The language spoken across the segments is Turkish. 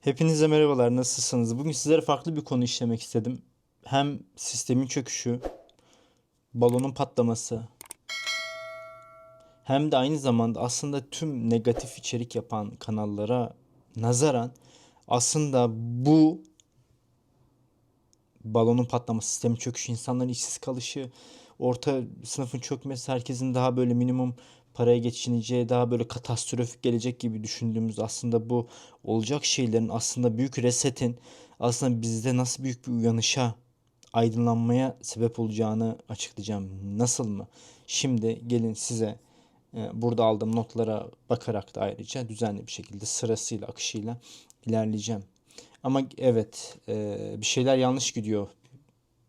Hepinize merhabalar, nasılsınız? Bugün sizlere farklı bir konu işlemek istedim. Hem sistemin çöküşü, balonun patlaması, hem de aynı zamanda aslında tüm negatif içerik yapan kanallara nazaran aslında bu balonun patlaması, sistemin çöküşü, insanların işsiz kalışı, orta sınıfın çökmesi, herkesin daha böyle minimum paraya geçineceği, daha böyle katastrofik gelecek gibi düşündüğümüz aslında bu olacak şeylerin aslında büyük resetin aslında bizde nasıl büyük bir uyanışa, aydınlanmaya sebep olacağını açıklayacağım. Nasıl mı? Şimdi gelin size e, burada aldığım notlara bakarak da ayrıca düzenli bir şekilde sırasıyla, akışıyla ilerleyeceğim. Ama evet e, bir şeyler yanlış gidiyor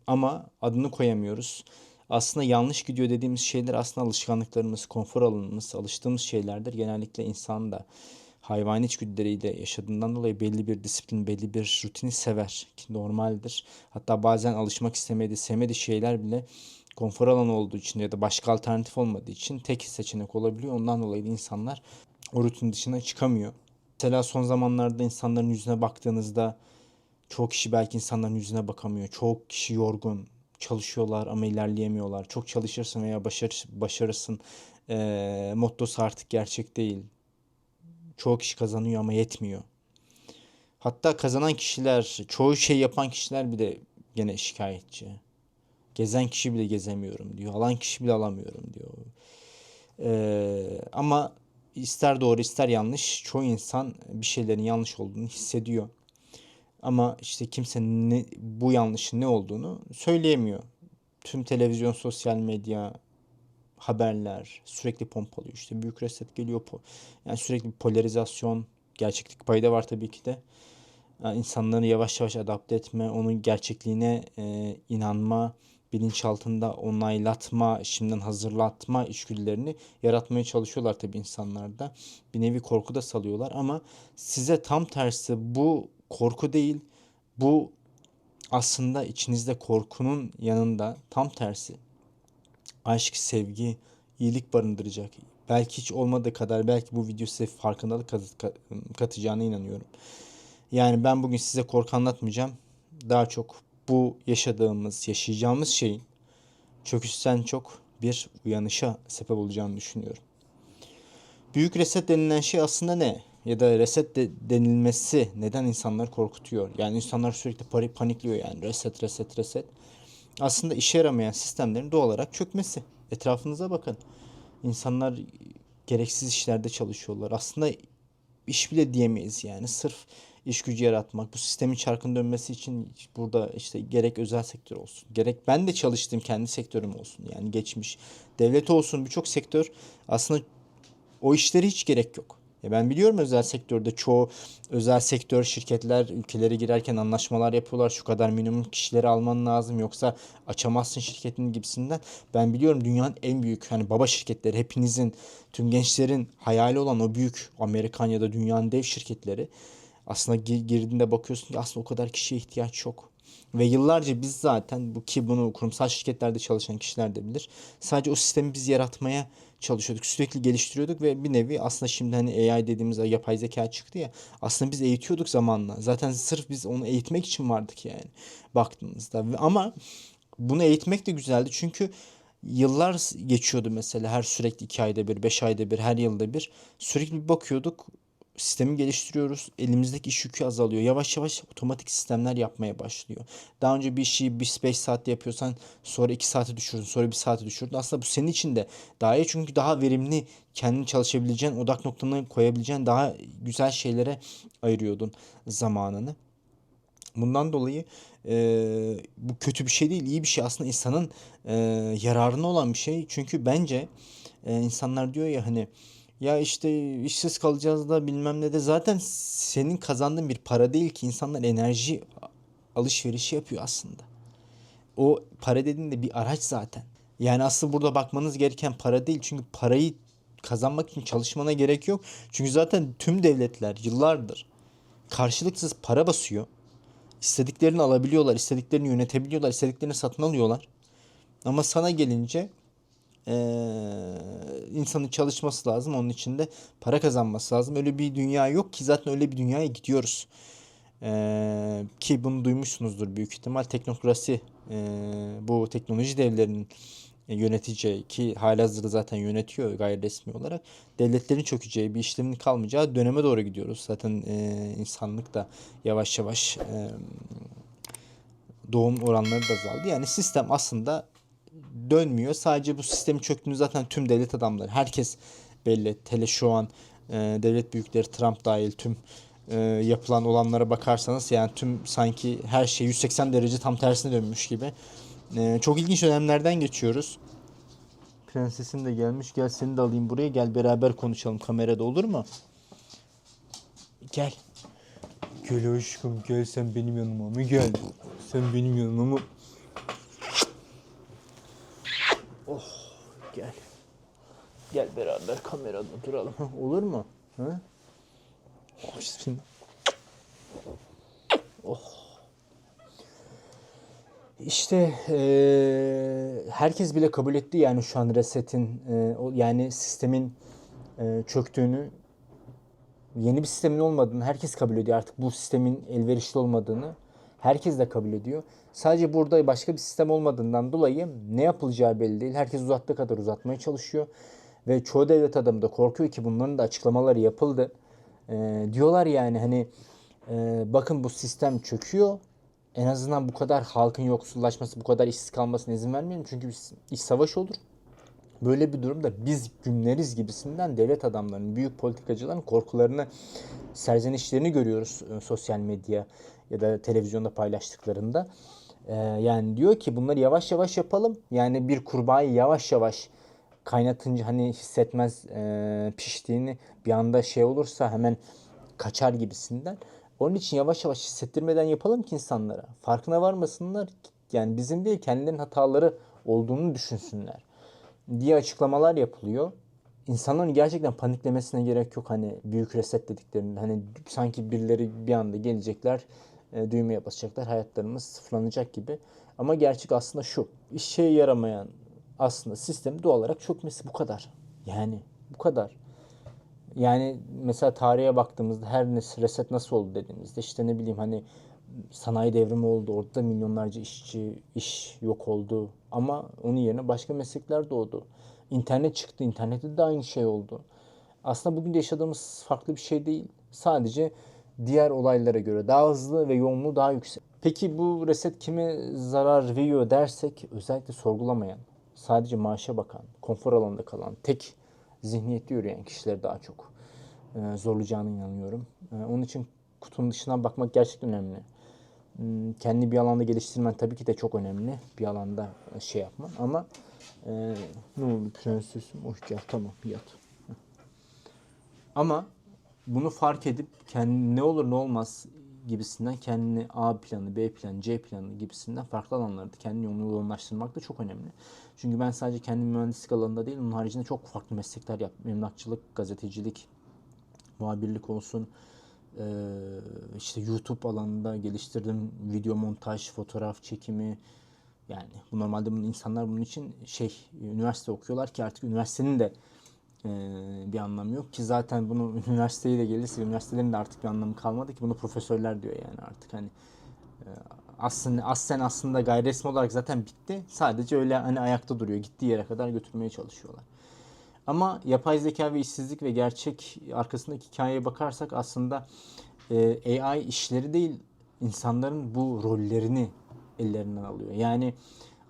ama adını koyamıyoruz. Aslında yanlış gidiyor dediğimiz şeyler aslında alışkanlıklarımız, konfor alanımız, alıştığımız şeylerdir. Genellikle insan da hayvani içgüdüleriyle yaşadığından dolayı belli bir disiplin, belli bir rutini sever ki normaldir. Hatta bazen alışmak istemediği, sevmediği şeyler bile konfor alanı olduğu için ya da başka alternatif olmadığı için tek seçenek olabiliyor. Ondan dolayı da insanlar o rutin dışına çıkamıyor. Mesela son zamanlarda insanların yüzüne baktığınızda çoğu kişi belki insanların yüzüne bakamıyor. Çoğu kişi yorgun, çalışıyorlar ama ilerleyemiyorlar. Çok çalışırsın veya başarı, başarısın eee mottosu artık gerçek değil. Çoğu kişi kazanıyor ama yetmiyor. Hatta kazanan kişiler, çoğu şey yapan kişiler bile gene şikayetçi. Gezen kişi bile gezemiyorum diyor. Alan kişi bile alamıyorum diyor. Ee, ama ister doğru ister yanlış çoğu insan bir şeylerin yanlış olduğunu hissediyor. Ama işte kimse ne, bu yanlışın ne olduğunu söyleyemiyor. Tüm televizyon, sosyal medya, haberler sürekli pompalıyor. İşte büyük reset geliyor. Yani sürekli polarizasyon, gerçeklik payı da var tabii ki de. Yani insanları yavaş yavaş adapte etme, onun gerçekliğine e, inanma, bilinçaltında onaylatma, şimdiden hazırlatma içgüdülerini yaratmaya çalışıyorlar tabii insanlarda. Bir nevi korku da salıyorlar ama size tam tersi bu korku değil, bu aslında içinizde korkunun yanında tam tersi aşk, sevgi, iyilik barındıracak. Belki hiç olmadığı kadar belki bu video size farkındalık kat- katacağına inanıyorum. Yani ben bugün size korku anlatmayacağım. Daha çok bu yaşadığımız, yaşayacağımız şeyin çöküşten çok bir uyanışa sebep olacağını düşünüyorum. Büyük reset denilen şey aslında ne? Ya da reset de denilmesi neden insanları korkutuyor? Yani insanlar sürekli panikliyor yani reset reset reset. Aslında işe yaramayan sistemlerin doğal olarak çökmesi. Etrafınıza bakın. İnsanlar gereksiz işlerde çalışıyorlar. Aslında iş bile diyemeyiz yani. Sırf iş gücü yaratmak, bu sistemin çarkın dönmesi için burada işte gerek özel sektör olsun, gerek ben de çalıştığım kendi sektörüm olsun. Yani geçmiş devlet olsun birçok sektör aslında o işlere hiç gerek yok. Ya ben biliyorum özel sektörde çoğu özel sektör şirketler ülkelere girerken anlaşmalar yapıyorlar. Şu kadar minimum kişileri alman lazım yoksa açamazsın şirketin gibisinden. Ben biliyorum dünyanın en büyük hani baba şirketleri hepinizin tüm gençlerin hayali olan o büyük Amerikan ya da dünyanın dev şirketleri aslında gi- girdiğinde bakıyorsun ki aslında o kadar kişiye ihtiyaç yok. Ve yıllarca biz zaten bu ki bunu kurumsal şirketlerde çalışan kişiler de bilir. Sadece o sistemi biz yaratmaya çalışıyorduk. Sürekli geliştiriyorduk ve bir nevi aslında şimdi hani AI dediğimiz yapay zeka çıktı ya. Aslında biz eğitiyorduk zamanla. Zaten sırf biz onu eğitmek için vardık yani baktığımızda. Ama bunu eğitmek de güzeldi çünkü yıllar geçiyordu mesela her sürekli iki ayda bir, beş ayda bir, her yılda bir. Sürekli bir bakıyorduk sistemi geliştiriyoruz. Elimizdeki iş yükü azalıyor. Yavaş yavaş otomatik sistemler yapmaya başlıyor. Daha önce bir bir 5 saatte yapıyorsan sonra 2 saate düşürdün, sonra bir saate düşürdün. Aslında bu senin için de daha iyi çünkü daha verimli kendin çalışabileceğin, odak noktanı koyabileceğin daha güzel şeylere ayırıyordun zamanını. Bundan dolayı eee, bu kötü bir şey değil, iyi bir şey. Aslında insanın eee, yararına olan bir şey. Çünkü bence eee, insanlar diyor ya hani ya işte işsiz kalacağız da bilmem ne de zaten senin kazandığın bir para değil ki insanlar enerji alışverişi yapıyor aslında. O para dediğin de bir araç zaten. Yani aslında burada bakmanız gereken para değil. Çünkü parayı kazanmak için çalışmana gerek yok. Çünkü zaten tüm devletler yıllardır karşılıksız para basıyor. İstediklerini alabiliyorlar, istediklerini yönetebiliyorlar, istediklerini satın alıyorlar. Ama sana gelince eee insanın çalışması lazım. Onun için de para kazanması lazım. Öyle bir dünya yok ki zaten öyle bir dünyaya gidiyoruz. Ee, ki bunu duymuşsunuzdur büyük ihtimal. Teknokrasi e, bu teknoloji devlerinin yöneteceği ki halihazırda zaten yönetiyor gayri resmi olarak devletlerin çökeceği bir işlemin kalmayacağı döneme doğru gidiyoruz. Zaten e, insanlık da yavaş yavaş e, doğum oranları da azaldı. Yani sistem aslında dönmüyor. Sadece bu sistemin çöktüğünü zaten tüm devlet adamları herkes belli. Hele şu an e, devlet büyükleri Trump dahil tüm e, yapılan olanlara bakarsanız yani tüm sanki her şey 180 derece tam tersine dönmüş gibi. E, çok ilginç dönemlerden geçiyoruz. Prensesim de gelmiş. Gel seni de alayım buraya. Gel beraber konuşalım kamerada olur mu? Gel. Gel aşkım gel sen benim yanıma mı gel. Sen benim yanıma mı? Oh gel. Gel beraber kamerada duralım. Olur mu? Ha? Oh, bismillah. Oh. İşte eee, herkes bile kabul etti yani şu an resetin eee, o- yani sistemin eee, çöktüğünü yeni bir sistemin olmadığını herkes kabul ediyor. Artık bu sistemin elverişli olmadığını herkes de kabul ediyor. Sadece burada başka bir sistem olmadığından dolayı ne yapılacağı belli değil. Herkes uzattığı kadar uzatmaya çalışıyor. Ve çoğu devlet adamı da korkuyor ki bunların da açıklamaları yapıldı. Ee, diyorlar yani hani e, bakın bu sistem çöküyor. En azından bu kadar halkın yoksullaşması, bu kadar işsiz kalmasına izin vermeyelim. Çünkü iş savaş olur. Böyle bir durumda biz gümleriz gibisinden devlet adamlarının, büyük politikacıların korkularını, serzenişlerini görüyoruz e, sosyal medya ya da televizyonda paylaştıklarında. E, yani diyor ki bunları yavaş yavaş yapalım. Yani bir kurbağayı yavaş yavaş kaynatınca hani hissetmez e, piştiğini bir anda şey olursa hemen kaçar gibisinden. Onun için yavaş yavaş hissettirmeden yapalım ki insanlara. Farkına varmasınlar. Yani bizim değil kendilerinin hataları olduğunu düşünsünler diye açıklamalar yapılıyor. İnsanların gerçekten paniklemesine gerek yok hani büyük reset dediklerinde. Hani sanki birileri bir anda gelecekler, e, düğmeye basacaklar, hayatlarımız sıfırlanacak gibi. Ama gerçek aslında şu. İşe yaramayan aslında sistem doğal olarak çökmesi bu kadar. Yani bu kadar. Yani mesela tarihe baktığımızda her nesil reset nasıl oldu dediğimizde işte ne bileyim hani sanayi devrimi oldu. Orada da milyonlarca işçi, iş yok oldu. Ama onun yerine başka meslekler doğdu. İnternet çıktı. İnternette de aynı şey oldu. Aslında bugün de yaşadığımız farklı bir şey değil. Sadece diğer olaylara göre daha hızlı ve yoğunluğu daha yüksek. Peki bu reset kime zarar veriyor dersek özellikle sorgulamayan, sadece maaşa bakan, konfor alanında kalan, tek zihniyette yürüyen kişileri daha çok e, zorlayacağına inanıyorum. E, onun için kutunun dışından bakmak gerçekten önemli. Hmm, Kendi bir alanda geliştirmen tabii ki de çok önemli. Bir alanda şey yapman ama e, ne oldu prensesim? Hoş gel tamam yat. Ama bunu fark edip kendi ne olur ne olmaz gibisinden kendini A planı, B planı, C planı gibisinden farklı alanlarda kendini yoğunlaştırmak da çok önemli. Çünkü ben sadece kendi mühendislik alanında değil, onun haricinde çok farklı meslekler yaptım. Emlakçılık, gazetecilik, muhabirlik olsun, işte YouTube alanında geliştirdim. Video montaj, fotoğraf çekimi. Yani bu normalde bunun insanlar bunun için şey üniversite okuyorlar ki artık üniversitenin de eee, bir anlamı yok ki zaten bunu üniversiteye de gelirse üniversitelerin de artık bir anlamı kalmadı ki bunu profesörler diyor yani artık hani aslında aslen aslında gayri resmi olarak zaten bitti. Sadece öyle hani ayakta duruyor. Gittiği yere kadar götürmeye çalışıyorlar. Ama yapay zeka ve işsizlik ve gerçek arkasındaki hikayeye bakarsak aslında e, AI işleri değil insanların bu rollerini ellerinden alıyor. Yani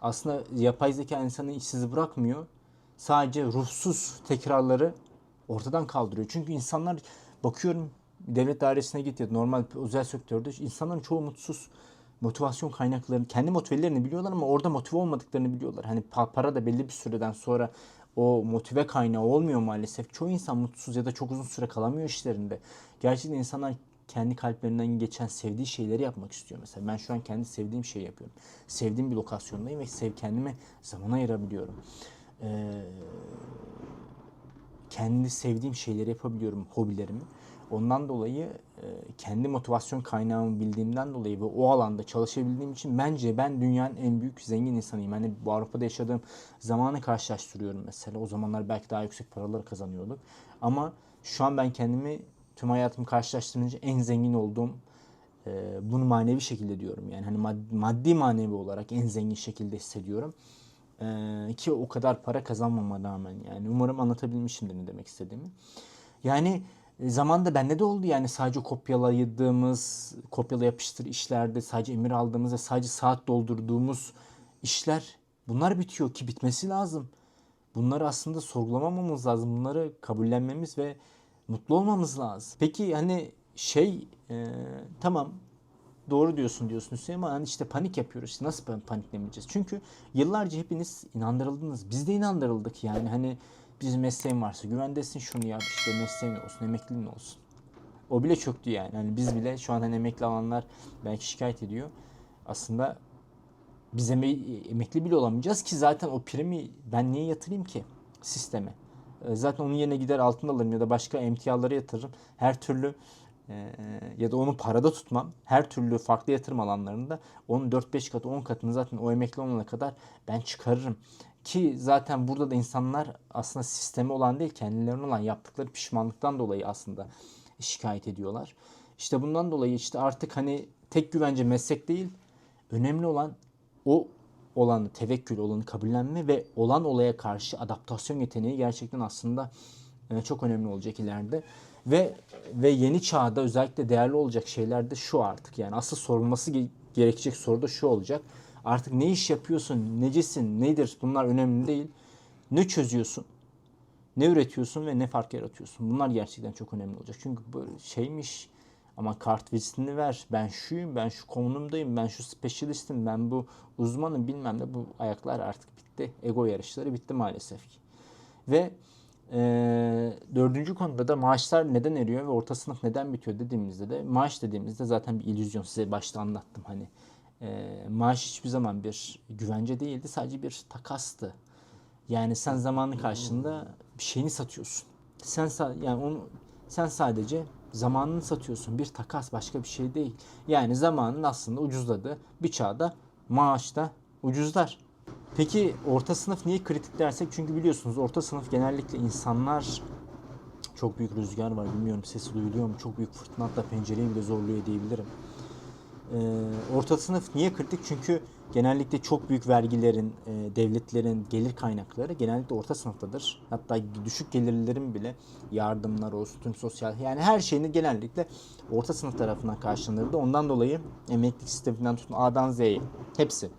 aslında yapay zeka insanı işsiz bırakmıyor. Sadece ruhsuz tekrarları ortadan kaldırıyor. Çünkü insanlar bakıyorum devlet dairesine git ya normal özel sektörde insanların çoğu mutsuz. Motivasyon kaynaklarını, kendi motivelerini biliyorlar ama orada motive olmadıklarını biliyorlar. Hani pa- para da belli bir süreden sonra o motive kaynağı olmuyor maalesef. Çoğu insan mutsuz ya da çok uzun süre kalamıyor işlerinde. Gerçekten insanlar kendi kalplerinden geçen sevdiği şeyleri yapmak istiyor mesela. Ben şu an kendi sevdiğim şeyi yapıyorum. Sevdiğim bir lokasyondayım ve sev kendime zaman ayırabiliyorum. Ee, kendi sevdiğim şeyleri yapabiliyorum, hobilerimi. Ondan dolayı e, kendi motivasyon kaynağımı bildiğimden dolayı ve o alanda çalışabildiğim için bence ben dünyanın en büyük zengin insanıyım. Hani bu Avrupa'da yaşadığım zamanı karşılaştırıyorum mesela. O zamanlar belki daha yüksek paralar kazanıyorduk. Ama şu an ben kendimi tüm hayatımı karşılaştırınca en zengin olduğum Ee, bunu manevi şekilde diyorum yani hani mad- maddi manevi olarak en zengin şekilde hissediyorum. Ee, ki o kadar para kazanmama rağmen yani umarım anlatabilmişimdir ne demek istediğimi. Yani e, zamanda bende de oldu yani sadece kopyaladığımız, kopyala yapıştır işlerde sadece emir aldığımız ve sadece saat doldurduğumuz işler bunlar bitiyor ki bitmesi lazım. Bunları aslında sorgulamamamız lazım. Bunları kabullenmemiz ve mutlu olmamız lazım. Peki hani şey e, tamam doğru diyorsun diyorsun Hüseyin ama hani işte panik yapıyoruz. Nasıl pan- paniklemeyeceğiz? Çünkü yıllarca hepiniz inandırıldınız. Biz de inandırıldık yani hani bizim mesleğin varsa güvendesin şunu yap işte mesleğin olsun emekliliğin olsun. O bile çöktü yani. Hani biz bile şu an hani emekli alanlar belki şikayet ediyor. Aslında biz eme- emekli bile olamayacağız ki zaten o primi ben niye yatırayım ki sisteme? E, Zaten onun yerine gider altın alırım ya da başka emtialara yatırırım. Her türlü e, ya da onu parada tutmam. Her türlü farklı yatırım alanlarında onun 4-5 katı 10 katını zaten o emekli olana kadar ben çıkarırım. Ki zaten burada da insanlar aslında sisteme olan değil kendilerine olan yaptıkları pişmanlıktan dolayı aslında şikayet ediyorlar. İşte bundan dolayı işte artık hani tek güvence meslek değil önemli olan o olanı, tevekkül olanı kabullenme ve olan olaya karşı adaptasyon yeteneği gerçekten aslında e, çok önemli olacak ileride. Ve ve yeni çağda özellikle değerli olacak şeyler de şu artık. Yani asıl sorulması ge- gerekecek soru da şu olacak. Artık ne iş yapıyorsun, necesin, nedir bunlar önemli değil. Ne çözüyorsun, ne üretiyorsun ve ne fark yaratıyorsun. Bunlar gerçekten çok önemli olacak. Çünkü böyle şeymiş ama kart vizitini ver. Ben şuyum, ben şu konumdayım, ben şu specialistim, ben bu uzmanım bilmem ne. Bu ayaklar artık bitti. Ego yarışları bitti maalesef ki. Ve eee, dördüncü konuda da maaşlar neden eriyor ve orta sınıf neden bitiyor dediğimizde de maaş dediğimizde zaten bir illüzyon size başta anlattım hani. Eee, maaş hiçbir zaman bir güvence değildi sadece bir takastı. Yani sen zamanın karşılığında bir şeyini satıyorsun. Sen yani onu sen sadece zamanını satıyorsun. Bir takas başka bir şey değil. Yani zamanın aslında ucuzladı. Bir çağda maaş da ucuzlar. Peki orta sınıf niye kritik dersek? Çünkü biliyorsunuz orta sınıf genellikle insanlar çok büyük rüzgar var bilmiyorum sesi duyuluyor mu? Çok büyük fırtına hatta pencereyi bile zorluyor diyebilirim. Ee, orta sınıf niye kritik? Çünkü genellikle çok büyük vergilerin, e, devletlerin gelir kaynakları genellikle orta sınıftadır. Hatta düşük gelirlerin bile yardımlar olsun, tüm sosyal yani her şeyini genellikle orta sınıf tarafından karşılanırdı. Ondan dolayı emeklilik sisteminden tutun A'dan Z'ye hepsi.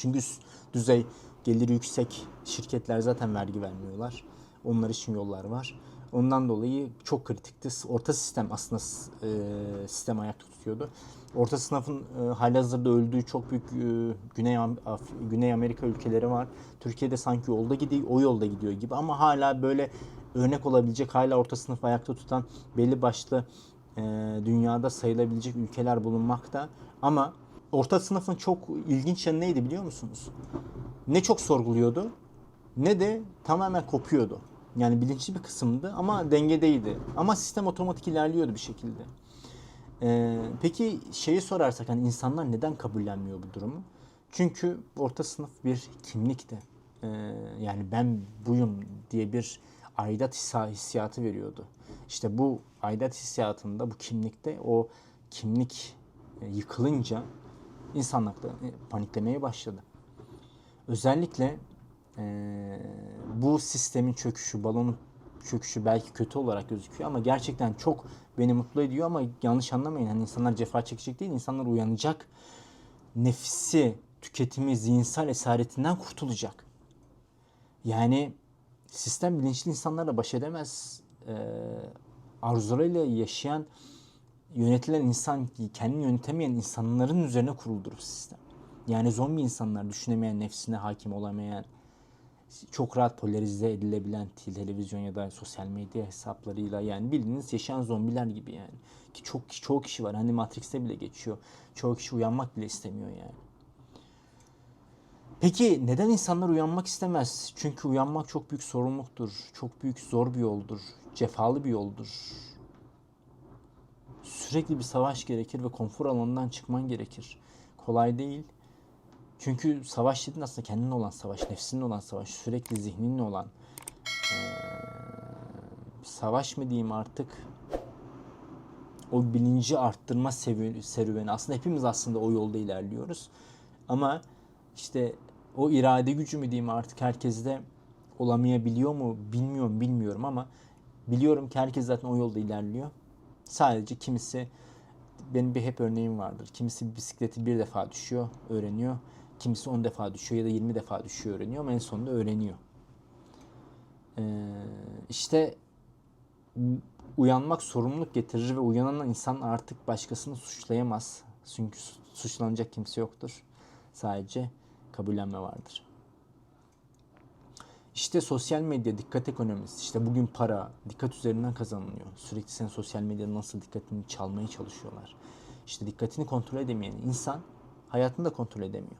Çünkü üst düzey geliri yüksek şirketler zaten vergi vermiyorlar. Onlar için yollar var. Ondan dolayı çok kritikti. Orta sistem aslında e, sistem ayakta tutuyordu. Orta sınıfın e, halihazırda öldüğü çok büyük e, Güney, Af- Güney Amerika ülkeleri var. Türkiye'de sanki yolda gidiyor, o yolda gidiyor gibi ama hala böyle örnek olabilecek, hala orta sınıf ayakta tutan belli başlı e, dünyada sayılabilecek ülkeler bulunmakta. Ama orta sınıfın çok ilginç yanı neydi biliyor musunuz? Ne çok sorguluyordu ne de tamamen kopuyordu. Yani bilinçli bir kısımdı ama dengedeydi. Ama sistem otomatik ilerliyordu bir şekilde. Ee, peki şeyi sorarsak hani insanlar neden kabullenmiyor bu durumu? Çünkü orta sınıf bir kimlikti. Ee, yani ben buyum diye bir aidat hissiyatı veriyordu. İşte bu aidat hissiyatında bu kimlikte o kimlik e, yıkılınca insanlar da e, paniklemeye başladı. Özellikle e, bu sistemin çöküşü, balonun çöküşü belki kötü olarak gözüküyor ama gerçekten çok beni mutlu ediyor ama yanlış anlamayın. Hani insanlar cefa çekecek değil, insanlar uyanacak. Nefsi, tüketimi, zihinsel esaretinden kurtulacak. Yani sistem bilinçli insanlarla baş edemez. Ee, arzularıyla yaşayan, yönetilen insan, kendini yönetemeyen insanların üzerine kuruludur bu sistem. Yani zombi insanlar, düşünemeyen, nefsine hakim olamayan, çok rahat polarize edilebilen televizyon ya da sosyal medya hesaplarıyla yani bildiğiniz yaşayan zombiler gibi yani. Ki çok çoğu kişi var. Hani Matrix'te bile geçiyor. Çoğu kişi uyanmak bile istemiyor yani. Peki neden insanlar uyanmak istemez? Çünkü uyanmak çok büyük sorumluluktur. Çok büyük zor bir yoldur. Cefalı bir yoldur. Sürekli bir savaş gerekir ve konfor alanından çıkman gerekir. Kolay değil. Çünkü savaş dediğin aslında kendinle olan savaş, nefsinle olan savaş, sürekli zihninle olan eee, savaş mı diyeyim artık o bilinci arttırma serüveni. Aslında hepimiz aslında o yolda ilerliyoruz. Ama işte o irade gücü mü diyeyim artık herkeste olamayabiliyor mu bilmiyorum bilmiyorum ama biliyorum ki herkes zaten o yolda ilerliyor. Sadece kimisi benim bir hep örneğim vardır. Kimisi bisikleti bir defa düşüyor, öğreniyor. Kimisi 10 defa düşüyor ya da 20 defa düşüyor, öğreniyor ama en sonunda öğreniyor. Ee, işte uyanmak sorumluluk getirir ve uyanan insan artık başkasını suçlayamaz. Çünkü suçlanacak kimse yoktur. Sadece kabullenme vardır. İşte sosyal medya, dikkat ekonomisi, işte bugün para, dikkat üzerinden kazanılıyor. Sürekli senin sosyal medyada nasıl dikkatini çalmaya çalışıyorlar. İşte dikkatini kontrol edemeyen insan hayatını da kontrol edemiyor.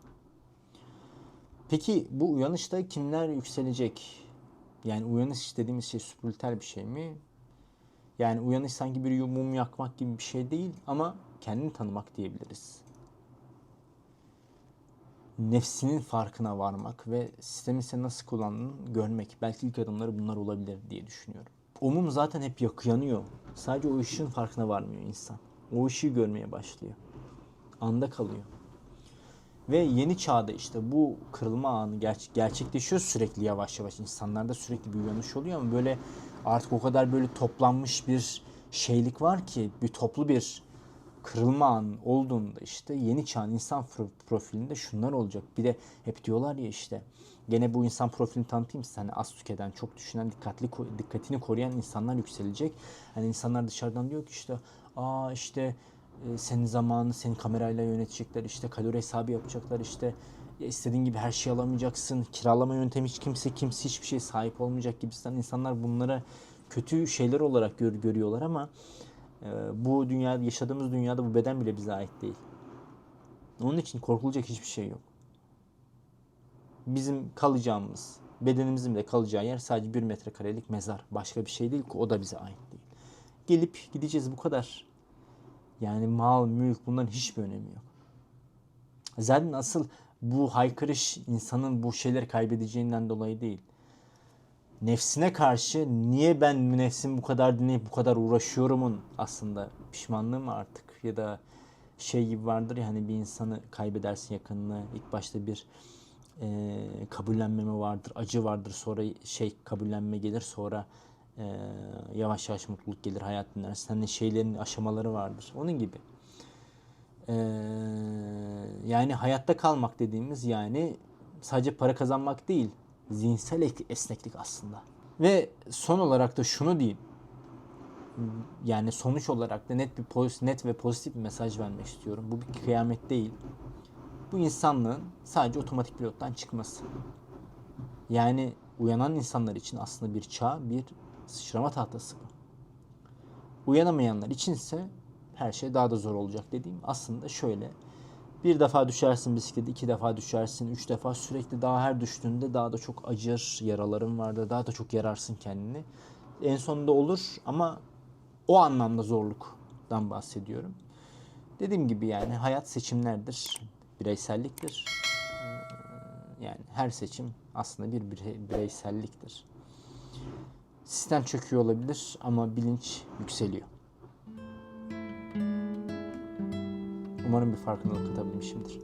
Peki bu uyanışta kimler yükselecek? Yani uyanış dediğimiz şey spiritüel bir şey mi? Yani uyanış sanki bir mum yakmak gibi bir şey değil ama kendini tanımak diyebiliriz. Nefsinin farkına varmak ve sistemin seni nasıl kullandığını görmek. Belki ilk adımları bunlar olabilir diye düşünüyorum. O mum zaten hep yakıyanıyor. Sadece o ışığın farkına varmıyor insan. O ışığı görmeye başlıyor. Anda kalıyor. Ve yeni çağda işte bu kırılma anı ger- gerçekleşiyor sürekli yavaş yavaş. İnsanlarda sürekli bir uyanış oluyor ama böyle artık o kadar böyle toplanmış bir şeylik var ki bir toplu bir kırılma anı olduğunda işte yeni çağın insan profilinde şunlar olacak. Bir de hep diyorlar ya işte gene bu insan profilini tanıtayım size. Hani az tüketen, çok düşünen, dikkatli dikkatini koruyan insanlar yükselecek. Hani insanlar dışarıdan diyor ki işte aa işte e, senin zamanını senin kamerayla yönetecekler işte kalori hesabı yapacaklar işte ya istediğin gibi her şeyi alamayacaksın kiralama yöntemi hiç kimse kimse hiçbir şey sahip olmayacak gibisinden insanlar bunlara kötü şeyler olarak gör, görüyorlar ama bu dünyada yaşadığımız dünyada bu beden bile bize ait değil. Onun için korkulacak hiçbir şey yok. Bizim kalacağımız, bedenimizin de kalacağı yer sadece bir metrekarelik mezar. Başka bir şey değil ki o da bize ait değil. Gelip gideceğiz bu kadar. Yani mal, mülk bunların hiçbir önemi yok. Zaten asıl bu haykırış insanın bu şeyleri kaybedeceğinden dolayı değil. Nefsine karşı niye ben nefsim bu kadar dinleyip bu kadar uğraşıyorumun aslında pişmanlığı mı artık ya da şey gibi vardır ya hani bir insanı kaybedersin yakınını ilk başta bir e, kabullenmeme vardır acı vardır sonra şey kabullenme gelir sonra e, yavaş yavaş mutluluk gelir hayat dinlersin. Hani şeylerin aşamaları vardır. Onun gibi. E, yani hayatta kalmak dediğimiz yani sadece para kazanmak değil. Zihinsel esneklik aslında. Ve son olarak da şunu diyeyim. Yani sonuç olarak da net bir pozitif, net ve pozitif bir mesaj vermek istiyorum. Bu bir kıyamet değil. Bu insanlığın sadece otomatik pilottan çıkması. Yani uyanan insanlar için aslında bir çağ, bir sıçrama tahtası bu. Uyanamayanlar içinse her şey daha da zor olacak dediğim aslında şöyle. Bir defa düşersin bisiklete, iki defa düşersin, üç defa sürekli daha her düştüğünde daha da çok acır, yaraların vardır, daha da çok yararsın kendini. En sonunda olur ama o anlamda zorluktan bahsediyorum. Dediğim gibi yani hayat seçimlerdir, bireyselliktir. Yani her seçim aslında bir bireyselliktir. Sistem çöküyor olabilir ama bilinç yükseliyor. Umarım bir farkındalık katabilmişimdir.